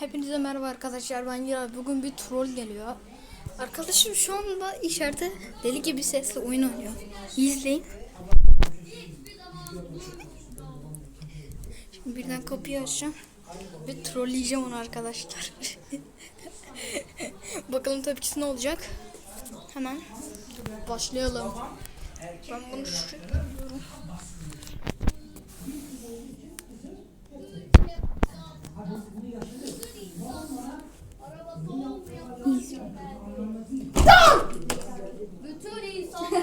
Hepinize merhaba arkadaşlar ben Giray. Bugün bir troll geliyor. Arkadaşım şu anda içeride deli gibi sesle oyun oynuyor. İzleyin. Şimdi birden kapıyı açacağım. Ve trolleyeceğim onu arkadaşlar. Bakalım tepkisi ne olacak. Hemen başlayalım. Ben bunu şuraya Bütün insanlar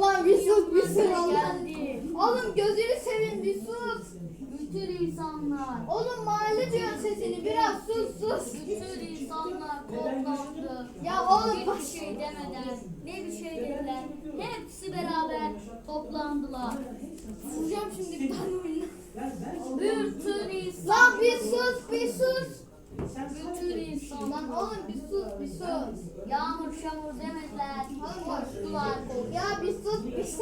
Lan bir sus bir sus geldi. Oğlum gözünü seveyim bir sus. Bütün insanlar, Oğlum mahalle duyuyor sesini biraz sus sus. bütün insanlar toplandı. Ya oğlum Bir bak. şey demeden, ne bir şey dediler. Hepsi beraber toplandılar. Vuracağım şimdi bir tane oyunu. Bütün insan, Lan bir sus bir sus. Lan insanlar. oğlum bir sus bir sus. Yağmur şamur demediler. Koştular. Ya bir sus bir sus.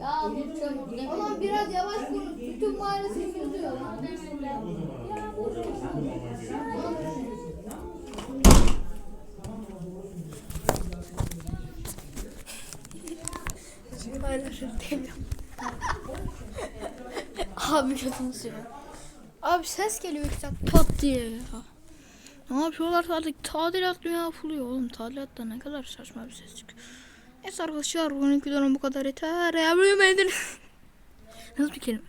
Yağmur çamur demediler. Oğlum biraz yavaş konuş. Bütün mahalle duyuyor demediler. Yağmur çamur. Abi gözünü seveyim. Abi ses geliyor işte pat diye ya. Ne yapıyorlar artık tadilat mı yapılıyor oğlum tadilatta ne kadar saçma bir ses çıkıyor. Neyse arkadaşlar bugünkü videonun bu kadar yeter. Ya buraya beğendiniz. Nasıl bir kelime?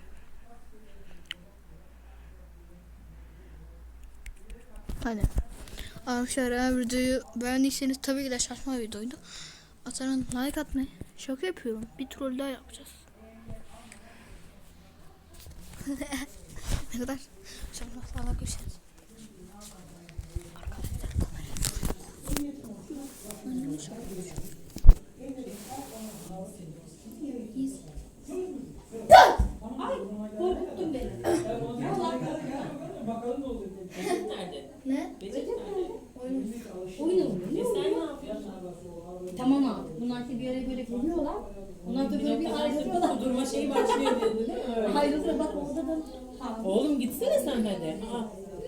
Hadi. Arkadaşlar eğer videoyu beğendiyseniz tabii ki de saçma bir videoydu. Atarın like atmayı. Şaka yapıyorum. Bir troll daha yapacağız. ne kadar saçma salak bir şey. Arkadaşlar kamerayı Önümü çekiyor. Ne? Oyun oynuyor. Tamam abi. Bunlar ki bir yere böyle geliyorlar. Bunlar da böyle bir ayrılıyorlar. Durma şeyi başlıyor dedi değil mi? Ayrılıyor bak orada da. Oğlum gitsene sen hadi. Aa,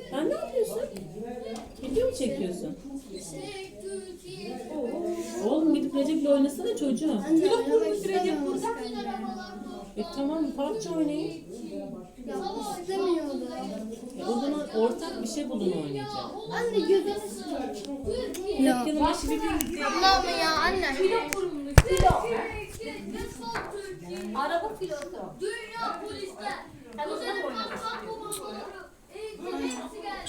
sen ne yapıyorsun? Video mu çekiyorsun? Oğlum gidip Recep'le oynasana çocuğum. Yok bunu Recep burada. E tamam parça oynayın. Ya istemiyordu. E, o zaman ortak bir şey bulun oynayacağım. Anne gözünü seveyim. Ya Yanıma şimdi bir Allah'ım ya anne. Araba pilotu. Dünya polisler. Kuzey Kaptan komandoları. Eğitim hepsi geldiler.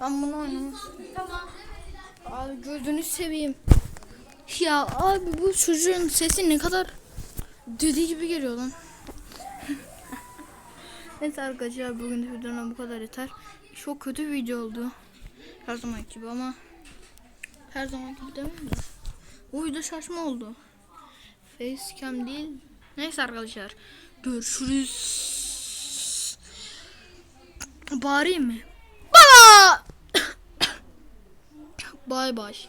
ben bunu oynamak Tamam. Abi gözünü seveyim. Ya abi bu çocuğun sesi ne kadar deli gibi geliyor lan. Neyse arkadaşlar bugün de videonun bu kadar yeter. Çok kötü video oldu. Her zaman gibi ama her zaman gibi demeyeyim de. Bu video saçma oldu. Facecam değil. Neyse arkadaşlar. Görüşürüz. Bağırayım mı? Bay bay.